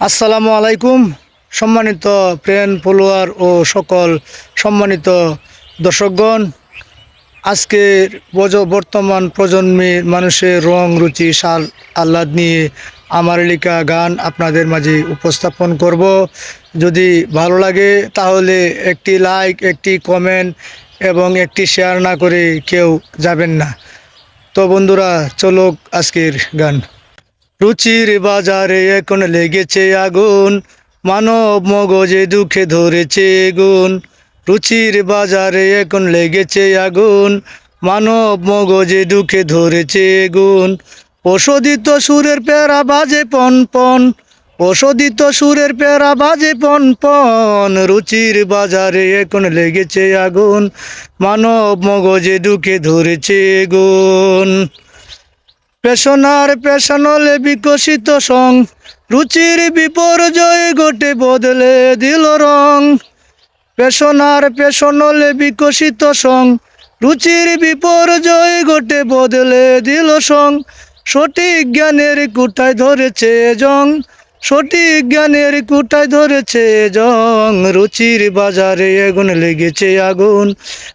আসসালামু আলাইকুম, সম্মানিত ফ্রেন্ড, ফলোয়ার ও সকল সম্মানিত দর্শকগণ। আজকের বজ- বর্তমান প্রজন্মের মানুষের রং, রুচি সাল আহ্লাদ নিয়ে আমার লেখা গান আপনাদের মাঝে উপস্থাপন করব। যদি ভালো লাগে, তাহলে একটি লাইক, একটি কমেন্ট এবং একটি শেয়ার না করে কেউ যাবেন না। তো বন্ধুরা চলো আজকের গান। রুচির বাজারে এখন লেগেছে আগুন। মানব মগজে দুঃখে ধরেছে গুণ। রুচির বাজারে এখন লেগেছে আগুন। মানব মগজে দুঃখে ধরেছে গুণ। ওষুধিত সুরের পেরা বাজে পন পন। ওষুধিত সুরের পেরা বাজে পন পন। রুচির বাজারে এখন লেগেছে আগুন। মানব মগজে দুঃখে ধরেছে গুণ। পেশনার পেশনলে বিকশিত সং। রুচির বিপর্যয় গোটে বদলে দিল রং। পেশনার পেশনলে বিকশিত সং। রুচির বিপর্যয় গোটে বদলে দিল সং। সঠিক জ্ঞানের কুটায় ধরেছে জং। সঠিক জ্ঞানের কুটায় ধরেছে জং, রুচির বাজারে আগুন লেগেছে আগুন,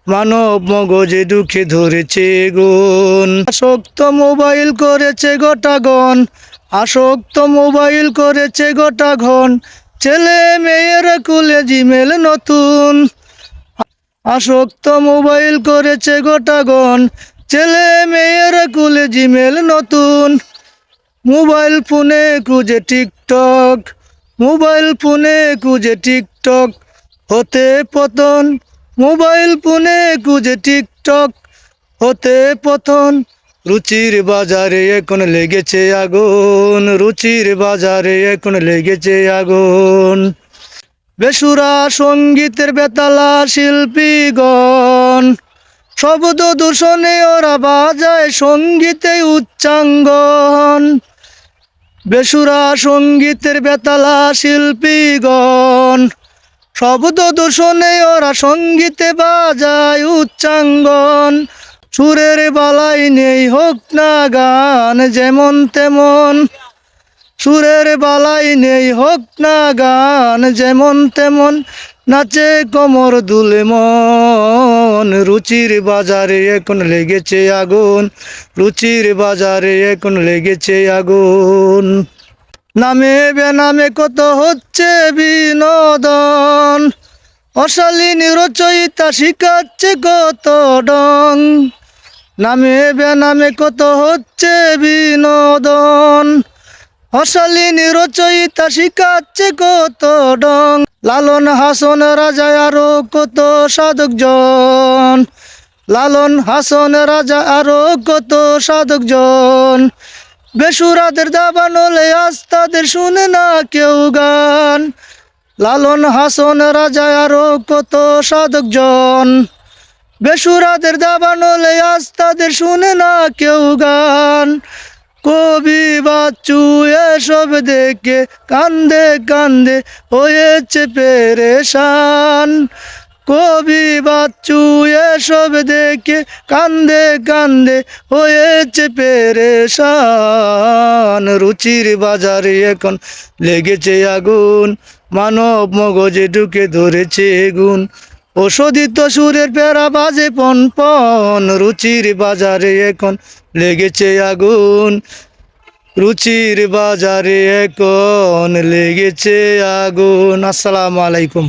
মানব মগজে দুঃখে ধরেছে গুণ আসক্ত মোবাইল করেছে গোটা গোটাগণ আসক্ত মোবাইল করেছে গোটাঘন ছেলে মেয়েরা কুলে জিমেল নতুন। আসক্ত মোবাইল করেছে গোটা গোটাগণ ছেলে মেয়েরা কুলে জিমেল নতুন। মোবাইল ফোনে খুঁজে টিকটক, মোবাইল ফোনে খুঁজে টিকটক, হতে পতন, মোবাইল ফোনে খুঁজে টিকটক, হতে পতন। রুচির বাজারে এখন লেগেছে আগুন, রুচির বাজারে এখন লেগেছে আগুন। বেসুরা সঙ্গীতের বেতালা শিল্পীগণ, শব্দ দূষণে ওরা বাজায় সঙ্গীতে উচ্চাঙ্গন। বেসুরা সঙ্গীতের বেতালা শিল্পীগণ, শব্দ দূষণে ওরা সঙ্গীতে বাজায় উচ্চাঙ্গন। সুরের বালাই নেই হোক না গান, যেমন তেমন। সুরের বালাই নেই হোক না গান, যেমন তেমন। নাচে কোমর দুলে মন। রুচির বাজারে এখন লেগেছে আগুন, রুচির বাজারে এখন লেগেছে আগুন। নামে বেনামে কত হচ্ছে বিনোদন, অশালীন রচয়িতা শিখাচ্ছে কত ডং। নামে বেনামে কত হচ্ছে বিনোদন অশালীন রচয়িতা শিখাচ্ছে কত ডং। লালন হাসন রাজা আরও কত সাধকজন। লালন হাসন রাজা আরও কত সাধকজন। বেসুরাদের দাবানলে আজ তাদের শুনে না কেউ গান। লালন হাসন রাজা আরও কত সাধকজন। বেসুরাদের দাবানলে আজ তাদের শুনে না কেউ গান। কবি বাচ্চু এসব দেখে কান্দে কান্দে হয়েছে পেরেশান। কবি বাচ্চু এসব দেখে কান্দে কান্দে হয়েছে পেরেশান। রুচির বাজারে এখন লেগেছে আগুন, মানব মগজে ঢুকে ধরেছে গুণ ওষুধিত সুরের পেরা বাজে পন পন, রুচির বাজারে এখন লেগেছে আগুন। রুচির বাজারে এখন লেগেছে আগুন। আসসালামু আলাইকুম।